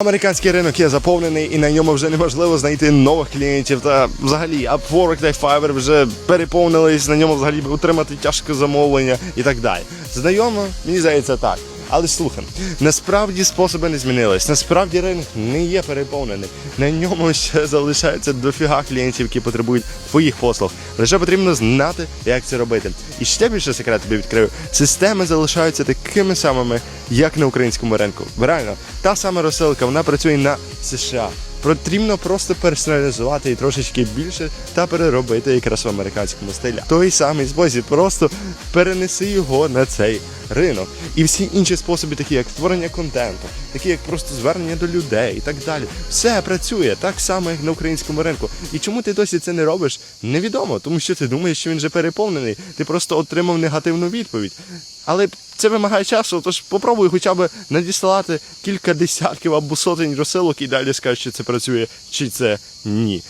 Американський ринок є заповнений і на ньому вже неможливо знайти нових клієнтів. Та взагалі Upwork та Fiverr вже переповнились, на ньому взагалі утримати тяжке замовлення і так далі. Знайомо, мені здається, так. Але слухай, насправді способи не змінились. Насправді ринок не є переповнений. На ньому ще залишається дофіга клієнтів, які потребують твоїх послуг. Лише потрібно знати, як це робити. І ще більше секрет тобі відкрию. Системи залишаються такими самими, як на українському ринку. Реально, та сама розсилка, вона працює на США. Потрібно просто персоналізувати і трошечки більше та переробити якраз в американському стилі. Той самий спосіб, просто перенеси його на цей ринок. І всі інші способи, такі як створення контенту, такі як просто звернення до людей і так далі. Все працює так само, як на українському ринку. І чому ти досі це не робиш? Невідомо, тому що ти думаєш, що він вже переповнений. Ти просто отримав негативну відповідь. Але це вимагає часу, тож попробуй хоча б надіслати кілька десятків або сотень розсилок і далі скажеш, чи це працює, чи це ні.